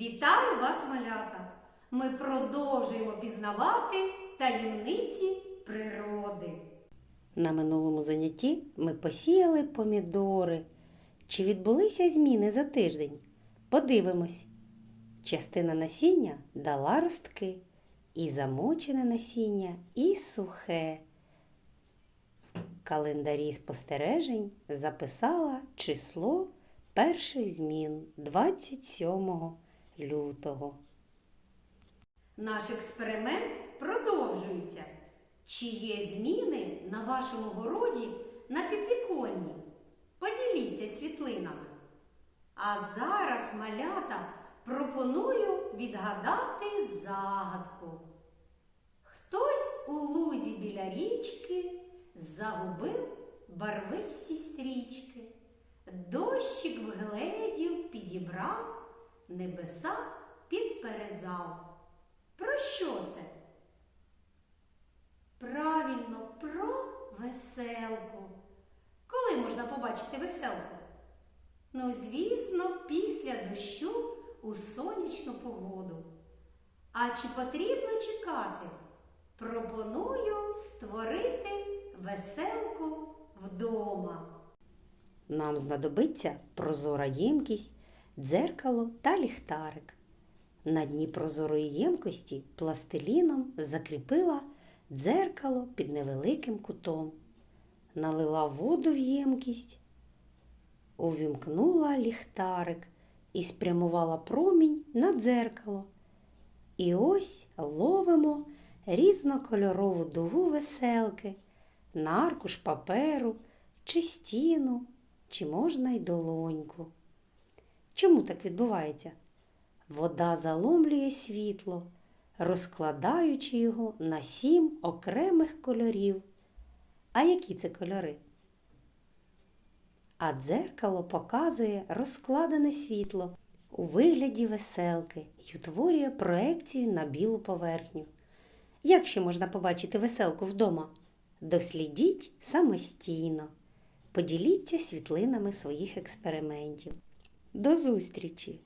Вітаю вас, малята! Ми продовжуємо пізнавати таємниці природи. На минулому занятті ми посіяли помідори. Чи відбулися зміни за тиждень? Подивимось. Частина насіння дала ростки, і замочене насіння, і сухе. В календарі спостережень записала число перших змін 27 лютого. Наш експеримент продовжується. Чи є зміни на вашому городі на підвіконні? Поділіться світлинами. А зараз, малята, пропоную відгадати загадку. Хтось у лузі біля річки загубив барвисті стрічки. Дощик вгледів, підібрав, небеса підперезав. Про що це? Правильно, про веселку. Коли можна побачити веселку? Ну, звісно, після дощу у сонячну погоду. А чи потрібно чекати? Пропоную створити веселку вдома. Нам знадобиться прозора ємкість, дзеркало та ліхтарик. На дні прозорої ємкості пластиліном закріпила дзеркало під невеликим кутом, налила воду в ємкість, увімкнула ліхтарик і спрямувала промінь на дзеркало. І ось ловимо різнокольорову дугу веселки на аркуш паперу чи стіну, чи можна й долоньку. Чому так відбувається? Вода заломлює світло, розкладаючи його на сім окремих кольорів. А які це кольори? А дзеркало показує розкладене світло у вигляді веселки і утворює проекцію на білу поверхню. Як ще можна побачити веселку вдома? Дослідіть самостійно. Поділіться світлинами своїх експериментів. До зустрічі!